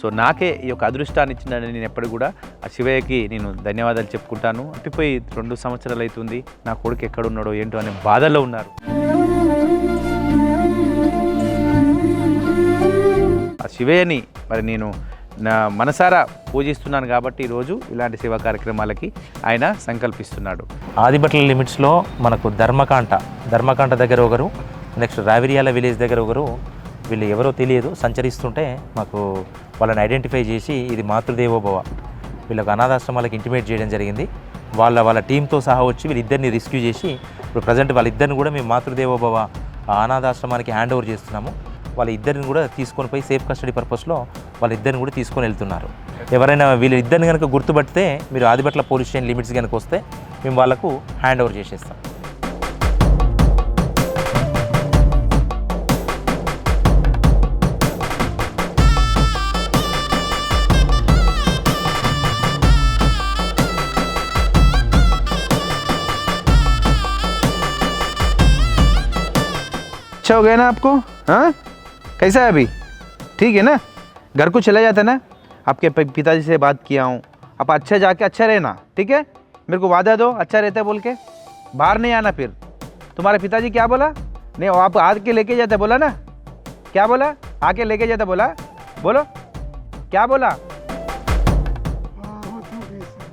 So నాకే ఈ యొక్క అదృష్టాన్ని ఇచ్చిందని నేను ఎప్పుడు కూడా ఆ శివయ్యకి నేను ధన్యవాదాలు చెప్పుకుంటాను. అట్టిపోయి రెండు సంవత్సరాలు అవుతుంది నా కొడుకు ఎక్కడున్నాడో ఏంటో అనే బాధల్లో ఉన్నారు. ఆ శివయ్యని మరి నేను నా మనసారా పూజిస్తున్నాను కాబట్టి ఈరోజు ఇలాంటి సేవా కార్యక్రమాలకి ఆయన సంకల్పిస్తున్నాడు. ఆదిబట్ల లిమిట్స్లో మనకు ధర్మకాంట ధర్మకాంట దగ్గర ఒకరు నెక్స్ట్ రావిరియాల విలేజ్ దగ్గర ఒకరు వీళ్ళు ఎవరో తెలియదు సంచరిస్తుంటే మాకు వాళ్ళని ఐడెంటిఫై చేసి ఇది మాతృదేవోభవ. వీళ్ళకు అనాథాశ్రమాలకు ఇంటిమేట్ చేయడం జరిగింది. వాళ్ళ వాళ్ళ టీంతో సహా వచ్చి వీళ్ళిద్దరిని రెస్క్యూ చేసి ఇప్పుడు ప్రజెంట్ వాళ్ళిద్దరిని కూడా మేము మాతృదేవోభవ ఆ అనాథాశ్రమానికి హ్యాండ్ ఓవర్ చేస్తున్నాము. వాళ్ళ ఇద్దరిని కూడా తీసుకొని పోయి సేఫ్ కస్టడీ పర్పస్లో వాళ్ళిద్దరిని కూడా తీసుకొని వెళ్తున్నారు. ఎవరైనా వీళ్ళిద్దరిని కనుక గుర్తుపడితే మీరు ఆదిబట్ల పోలీస్ స్టేషన్ లిమిట్స్ కనుక వస్తే మేము వాళ్ళకు హ్యాండ్ ఓవర్ చేసేస్తాం. अच्छा हो गया ना आपको हाँ कैसा है अभी ठीक है ना घर को चला जाता ना आपके प- पिताजी से बात किया हूँ आप अच्छा जाके अच्छा रहना ठीक है मेरे को वादा दो अच्छा रहता है बोल के बाहर नहीं आना फिर तुम्हारे पिताजी क्या बोला नहीं वो आप आके लेके जाते बोला ना क्या बोला आके लेके जाता बोला बोलो क्या बोला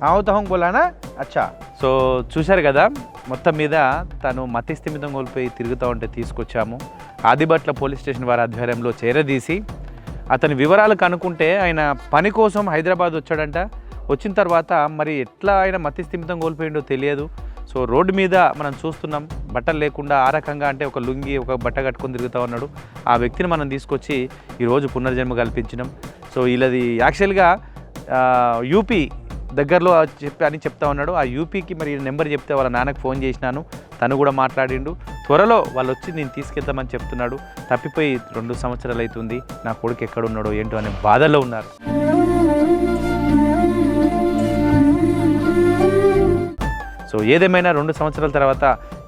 आओ तो हम बोला ना अच्छा సో చూశారు కదా మొత్తం మీద తను మతిస్థిమితం కోల్పోయి తిరుగుతూ ఉంటే తీసుకొచ్చాము. ఆదిబట్ల పోలీస్ స్టేషన్ వారి ఆధ్వర్యంలో చేరదీసి అతని వివరాలు కనుక్కుంటే ఆయన పని కోసం హైదరాబాద్ వచ్చాడంట. వచ్చిన తర్వాత మరి ఎట్లా ఆయన మతిస్థిమితం కోల్పోయిండో తెలియదు. సో రోడ్డు మీద మనం చూస్తున్నాం బట్టలు లేకుండా ఆ రకంగా అంటే ఒక లుంగి ఒక బట్ట కట్టుకొని తిరుగుతూ ఉన్నాడు. ఆ వ్యక్తిని మనం తీసుకొచ్చి ఈరోజు పునర్జన్మ కల్పించినాం. సో వీళ్ళది యాక్చువల్గా యూపీ దగ్గరలో చెప్పి అని చెప్తా ఉన్నాడు. ఆ యూపీకి మరి నెంబర్ చెప్తే వాళ్ళ నాన్నకు ఫోన్ చేసినాను. తను కూడా మాట్లాడిండు. త్వరలో వాళ్ళు వచ్చి నేను తీసుకెళ్తామని చెప్తున్నాడు. తప్పిపోయి రెండు సంవత్సరాలు అవుతుంది నా కొడుకు ఎక్కడున్నాడో ఏంటో అనే బాధలో ఉన్నారు. సో ఏదేమైనా రెండు సంవత్సరాల తర్వాత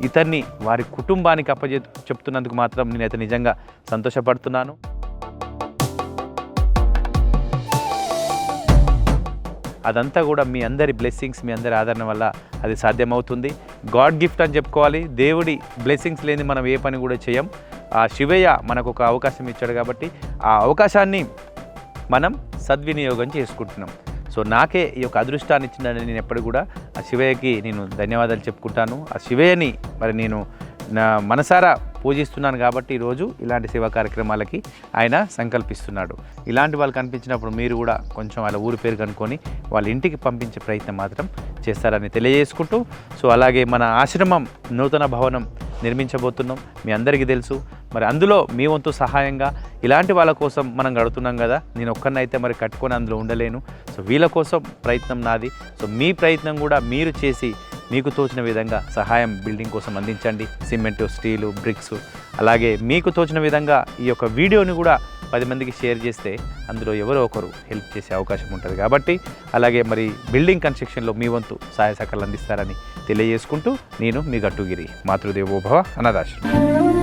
ఇతన్ని వారి కుటుంబానికి అప్పజె చెప్తున్నందుకు మాత్రం నేనైతే నిజంగా సంతోషపడుతున్నాను. అదంతా కూడా మీ అందరి బ్లెస్సింగ్స్ మీ అందరి ఆదరణ వల్ల అది సాధ్యమవుతుంది. గాడ్ గిఫ్ట్ అని చెప్పుకోవాలి. దేవుడి బ్లెస్సింగ్స్ లేని మనం ఏ పని కూడా చేయం. ఆ శివయ్య మనకు ఒక అవకాశం ఇచ్చాడు కాబట్టి ఆ అవకాశాన్ని మనం సద్వినియోగం చేసుకుంటున్నాం. సో నాకే ఈ యొక్క అదృష్టాన్ని ఇచ్చిందని నేను ఎప్పుడు కూడా ఆ శివయ్యకి నేను ధన్యవాదాలు చెప్పుకుంటాను. ఆ శివయ్యని మరి నేను నా మనసారా పూజిస్తున్నాను కాబట్టి ఈరోజు ఇలాంటి సేవా కార్యక్రమాలకి ఆయన సంకల్పిస్తున్నాడు. ఇలాంటి వాళ్ళు కనిపించినప్పుడు మీరు కూడా కొంచెం వాళ్ళ ఊరి పేరు కనుక్కొని వాళ్ళ ఇంటికి పంపించే ప్రయత్నం మాత్రం చేస్తారని తెలియజేసుకుంటూ సో అలాగే మన ఆశ్రమం నూతన భవనం నిర్మించబోతున్నాం. మీ అందరికీ తెలుసు. మరి అందులో మీ వంతు సహాయంగా ఇలాంటి వాళ్ళ కోసం మనం గడుతున్నాం కదా. నేను ఒక్కరినైతే మరి కట్టుకొని అందులో ఉండలేను. సో వీళ్ళ కోసం ప్రయత్నం నాది. సో మీ ప్రయత్నం కూడా మీరు చేసి మీకు తోచిన విధంగా సహాయం బిల్డింగ్ కోసం అందించండి. Cement steel bricks. అలాగే మీకు తోచిన విధంగా ఈ యొక్క వీడియోని కూడా పది మందికి షేర్ చేస్తే అందులో ఎవరో ఒకరు హెల్ప్ చేసే అవకాశం ఉంటుంది కాబట్టి అలాగే మరి బిల్డింగ్ కన్స్ట్రక్షన్లో మీ వంతు సహాయ సహకారాలు అందిస్తారని తెలియజేసుకుంటూ నేను మీ గట్టుగిరి మాతృదేవోభవ అనాథాశ్రమం.